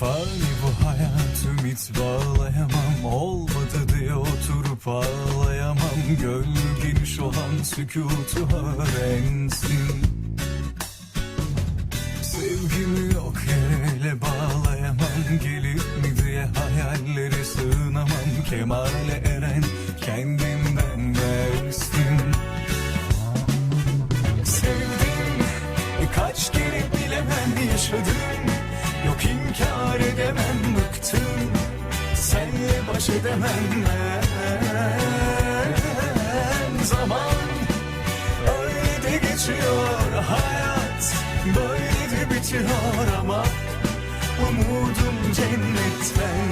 Fani bu hayat ümit bağlayamam. Olmadı diye oturup ağlayamam. Gönlü geniş olan sükutu öğrensin. Sevgimi yok yere bağlayamam. Gelir mi diye hayallere sığınamam. Kemale eren kendinden versin. Sevdim kaç kere bilemem yaşadım baş edemem ben Zaman. Öyle de geçiyor hayat Böyle de bitiyor ama Umudum cennetten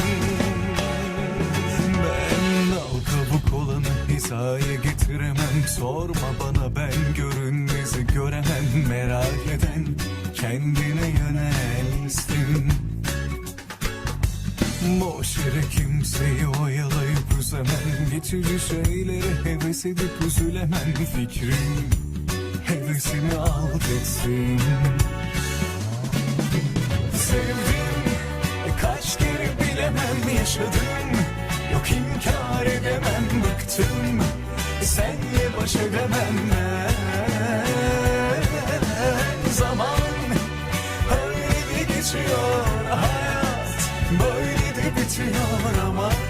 ben dal kabuk olanı hizaya getiremem. Sorma bana ben görünmezi göremem. Merak eden kendine yönelsin Boş yere kimseyi oyalayıp üzemem Geçici şeylere heves edip üzülemem Fikrim. Hevesini alt etsin Sevdim kaç kere bilemem yaşadım. Yok inkar edemem bıktım. Senle baş edemem ben. Zaman öyle geçiyor hayat Böyle de bitiyor ama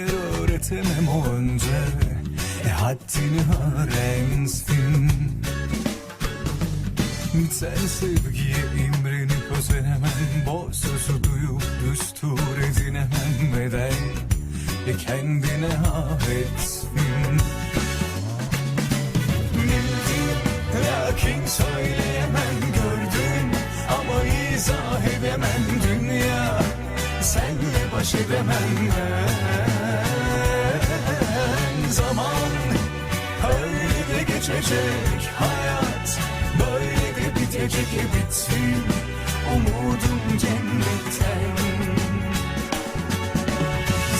değer öğretemem önce E haddini öğrensin Sen sevgiye imrenip özenemem Boş sözü duyup düstur edinemem Neden? E kendine affetsin Bildim lakin söyleyemem gördüm. Ama izah edemem dünya. Senle baş edemem ben Zaman öyle de geçecek hayat Böyle de bitecek e bitsin Umudum cennetten.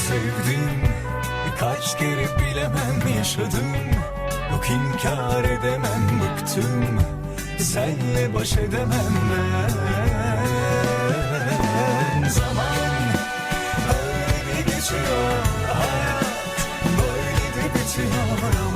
Sevdim kaç kere bilemem yaşadım Yok inkar edemem bıktım. Senle baş edemem ben Señor.